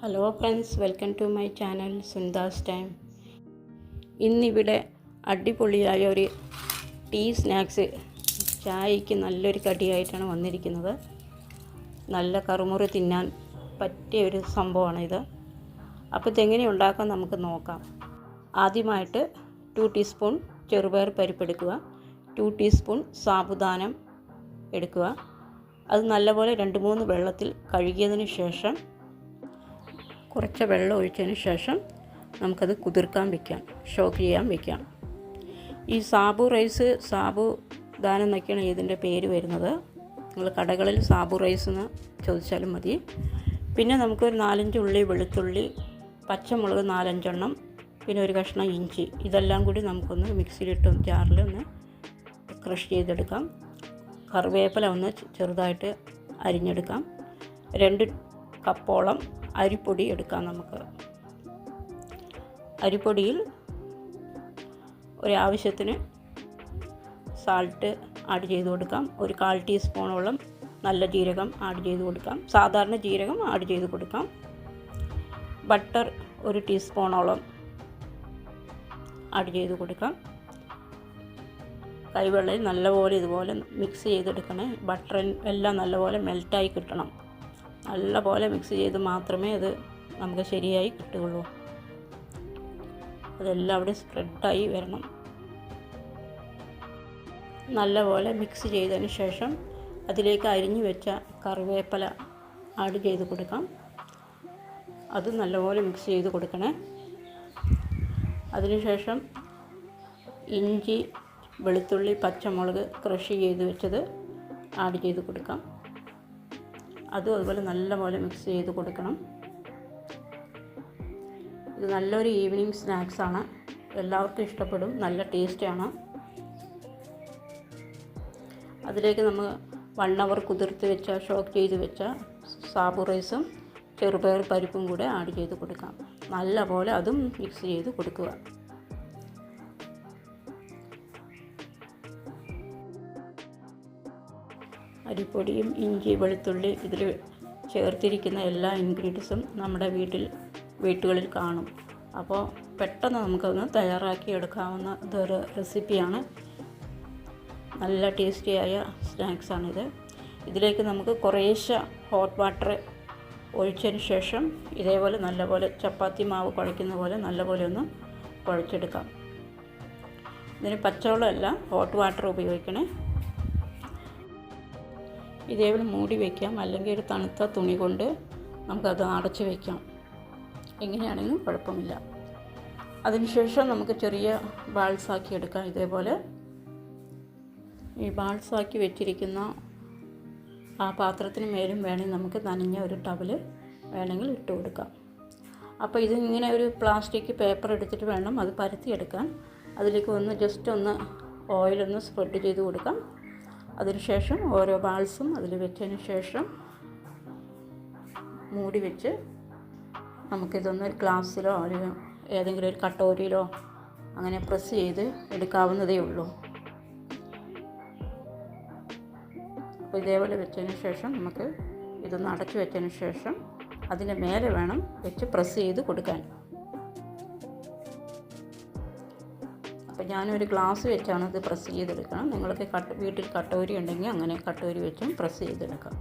Hello friends welcome to my channel Sundas time ഇന്നിവിടെ അടിപൊളിയായ ഒരു ടീ സ്നാക്സ് ചായയ്ക്ക് നല്ലൊരു കടിയായിട്ടാണ് വന്നിരിക്കുന്നത്. നല്ല കറുമുറി തിന്നാൻ പറ്റിയ ഒരു സംഭവമാണ് ഇത്. അപ്പോൾ ഇതെങ്ങനെ ഉണ്ടാക്കാൻ നമുക്ക് നോക്കാം. ആദ്യമായിട്ട് ടു ടീസ്പൂൺ ചെറുപയർ പരിപ്പെടുക്കുക ടു ടീസ്പൂൺ സാബുദാനം എടുക്കുക. അത് നല്ലപോലെ രണ്ട് മൂന്ന് വെള്ളത്തിൽ കഴുകിയതിന് ശേഷം കുറച്ച് വെള്ളം ഒഴിച്ചതിന് ശേഷം നമുക്കത് കുതിർക്കാൻ വെക്കാം ഷോക്ക് ചെയ്യാൻ വെക്കാം. ഈ സാബു റൈസ് സാബു ദാനം എന്നൊക്കെയാണ് ഇതിന്റെ പേര് വരുന്നത്. നിങ്ങൾ കടകളിൽ സാബു റൈസ് എന്ന് ചോദിച്ചാലും മതി. പിന്നെ നമുക്കൊരു നാലഞ്ച് ഉള്ളി വെളുത്തുള്ളി പച്ചമുളക് നാലഞ്ചെണ്ണം പിന്നെ ഒരു കഷ്ണം ഇഞ്ചി. ഇതെല്ലാം കൂടി നമുക്കൊന്ന് മിക്സിയിലിട്ട് ജാറിൽ ഒന്ന് ക്രഷ് ചെയ്തെടുക്കാം. കറിവേപ്പില ഒന്ന് ചെറുതായിട്ട് അരിഞ്ഞെടുക്കാം. രണ്ട് കപ്പോളം അരിപ്പൊടി എടുക്കാം നമുക്ക്. അരിപ്പൊടിയിൽ ഒരാവശ്യത്തിന് സാൾട്ട് ആഡ് ചെയ്ത് കൊടുക്കാം. ഒരു കാൽ ടീസ്പൂണോളം നല്ല ജീരകം ആഡ് ചെയ്ത് കൊടുക്കാം. സാധാരണ ജീരകം ആഡ് ചെയ്ത് കൊടുക്കാം. ബട്ടർ ഒരു ടീസ്പൂണോളം ആഡ് ചെയ്ത് കൊടുക്കാം. കൈവെള്ളയിൽ നല്ലപോലെ ഇതുപോലെ മിക്സ് ചെയ്തെടുക്കണേ. ബട്ടർ എല്ലാം നല്ലപോലെ മെൽറ്റായി കിട്ടണം. നല്ലപോലെ മിക്സ് ചെയ്ത് മാത്രമേ അത് നമുക്ക് ശരിയായി കിട്ടുകയുള്ളൂ. അതെല്ലാം അവിടെ സ്പ്രെഡായി വരണം. നല്ലപോലെ മിക്സ് ചെയ്തതിന് ശേഷം അതിലേക്ക് അരിഞ്ഞു വെച്ച കറിവേപ്പില ആഡ് ചെയ്ത് കൊടുക്കാം. അത് നല്ലപോലെ മിക്സ് ചെയ്ത് കൊടുക്കണേ. അതിനുശേഷം ഇഞ്ചി വെളുത്തുള്ളി പച്ചമുളക് ക്രഷ് ചെയ്ത് വെച്ചത് ആഡ് ചെയ്ത് കൊടുക്കാം. അതും അതുപോലെ നല്ലപോലെ മിക്സ് ചെയ്ത് കൊടുക്കണം. ഇത് നല്ലൊരു ഈവനിങ് സ്നാക്സാണ് എല്ലാവർക്കും ഇഷ്ടപ്പെടും. നല്ല ടേസ്റ്റാണ് അതിലേക്ക് നമ്മൾ വൺ അവർ കുതിർത്ത് വെച്ച ഷോക്ക് ചെയ്ത് വെച്ച സാബു റൈസും ചെറുപയർ പരിപ്പും കൂടെ ആഡ് ചെയ്ത് കൊടുക്കാം. നല്ലപോലെ അതും മിക്സ് ചെയ്ത് കൊടുക്കുക. അരിപ്പൊടിയും ഇഞ്ചി വെളുത്തുള്ളി ഇതിൽ ചേർത്തിരിക്കുന്ന എല്ലാ ഇൻഗ്രീഡിയൻസും നമ്മുടെ വീട്ടിൽ വീട്ടുകളിൽ കാണും. അപ്പോൾ പെട്ടെന്ന് നമുക്കൊന്ന് തയ്യാറാക്കി എടുക്കാവുന്ന ഇതൊരു റെസിപ്പിയാണ് നല്ല ടേസ്റ്റിയായ സ്നാക്സാണിത് ഇതിലേക്ക് നമുക്ക് കുറേശ്ശെ ഹോട്ട് വാട്ടർ ഒഴിച്ചതിന് ശേഷം ഇതേപോലെ നല്ലപോലെ ചപ്പാത്തി മാവ് കുഴയ്ക്കുന്ന പോലെ നല്ലപോലെ ഒന്ന് കുഴച്ചെടുക്കാം. ഇതിന് പച്ചവെള്ളമല്ല ഹോട്ട് വാട്ടർ ഉപയോഗിക്കണേ. ഇതേപോലെ മൂടി വയ്ക്കാം അല്ലെങ്കിൽ ഒരു തണുത്ത തുണി കൊണ്ട് നമുക്കത് അടച്ചു വയ്ക്കാം എങ്ങനെയാണെങ്കിലും കുഴപ്പമില്ല. അതിനുശേഷം നമുക്ക് ചെറിയ ബാൾസാക്കി എടുക്കാം ഇതേപോലെ. ഈ ബാൾസാക്കി വെച്ചിരിക്കുന്ന ആ പാത്രത്തിന് മേലും വേണമെങ്കിൽ നമുക്ക് നനഞ്ഞ ഒരു ടവൽ വേണമെങ്കിൽ ഇട്ട് കൊടുക്കാം. അപ്പോൾ ഇതിങ്ങനെ ഒരു പ്ലാസ്റ്റിക് പേപ്പർ എടുത്തിട്ട് വേണം അത് പരത്തിയെടുക്കാൻ അതിലേക്ക് ഒന്ന് ജസ്റ്റ് ഒന്ന് ഓയിലൊന്ന് സ്പ്രെഡ് ചെയ്ത് കൊടുക്കാം. അതിനുശേഷം ഓരോ ബാൾസും അതിൽ വെച്ചതിന് ശേഷം മൂടി വെച്ച് നമുക്കിതൊന്ന് ഒരു ഗ്ലാസ്സിലോ അല്ലെങ്കിൽ ഏതെങ്കിലും ഒരു കട്ടോരിയിലോ അങ്ങനെ പ്രസ് ചെയ്ത് എടുക്കാവുന്നതേ ഉള്ളൂ. അപ്പോൾ ഇതേപോലെ വെച്ചതിന് ശേഷം നമുക്ക് ഇതൊന്ന് അടച്ചു വെച്ചതിന് ശേഷം അതിന്റെ മേലെ വേണം വെച്ച് പ്രസ് ചെയ്ത് കൊടുക്കാൻ. അപ്പോൾ ഞാനൊരു ഗ്ലാസ് വെച്ചാണ് ഇത് പ്രസ് ചെയ്തെടുക്കണം നിങ്ങൾക്ക് കട്ട് വീട്ടിൽ കട്ടോരി ഉണ്ടെങ്കിൽ അങ്ങനെ കട്ടോരി വെച്ചും പ്രസ് ചെയ്തെടുക്കാം.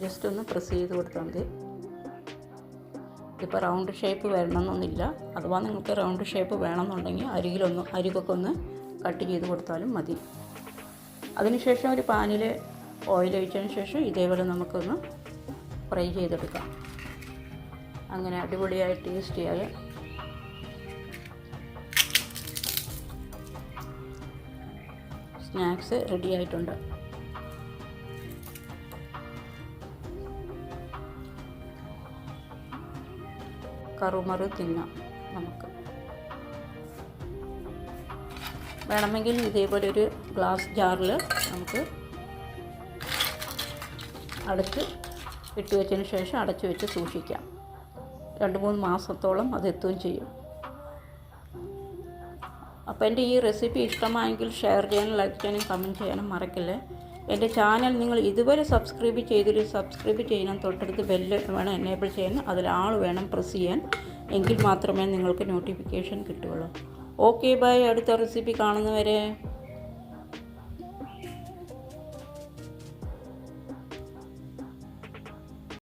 ജസ്റ്റ് ഒന്ന് പ്രസ് ചെയ്ത് കൊടുത്താൽ മതി. ഇതിപ്പോൾ റൗണ്ട് ഷേപ്പ് വരണമെന്നൊന്നുമില്ല. അഥവാ നിങ്ങൾക്ക് റൗണ്ട് ഷേപ്പ് വേണമെന്നുണ്ടെങ്കിൽ അരികിലൊന്ന് അരികൊക്കെ ഒന്ന് കട്ട് ചെയ്ത് കൊടുത്താലും മതി. അതിനുശേഷം ഒരു പാനിൽ ഓയിൽ ഒഴിച്ചതിന് ശേഷം ഇതേപോലെ നമുക്കൊന്ന് ഫ്രൈ ചെയ്തെടുക്കാം. അങ്ങനെ അടിപൊളിയായ ടേസ്റ്റിയായ സ്നാക്സ് റെഡി ആയിട്ടുണ്ട്. കറുമറ് തിന്നാം നമുക്ക്. വേണമെങ്കിൽ ഇതേപോലെ ഒരു ഗ്ലാസ് ജാറിൽ നമുക്ക് അടച്ച് ഇട്ട് വെച്ചതിന് ശേഷം അടച്ചു വെച്ച് സൂക്ഷിക്കാം. രണ്ട് മൂന്ന് മാസത്തോളം അതെത്തുകയും ചെയ്യും. അപ്പോൾ എന്റെ ഈ റെസിപ്പി ഇഷ്ടമായെങ്കിൽ ഷെയർ ചെയ്യാനും ലൈക്ക് ചെയ്യാനും കമന്റ് ചെയ്യാനും മറക്കില്ലേ. എന്റെ ചാനൽ നിങ്ങൾ ഇതുവരെ സബ്സ്ക്രൈബ് ചെയ്തില്ല സബ്സ്ക്രൈബ് ചെയ്യണം. തൊട്ടടുത്ത് ബെല്ല് വേണം എനേബിൾ ചെയ്യാൻ. അതിൽ ആൾ വേണം പ്രസ് ചെയ്യാൻ. എങ്കിൽ മാത്രമേ നിങ്ങൾക്ക് നോട്ടിഫിക്കേഷൻ കിട്ടുകയുള്ളൂ. Okay bye. അടുത്ത റെസിപ്പി കാണുന്നവരെ.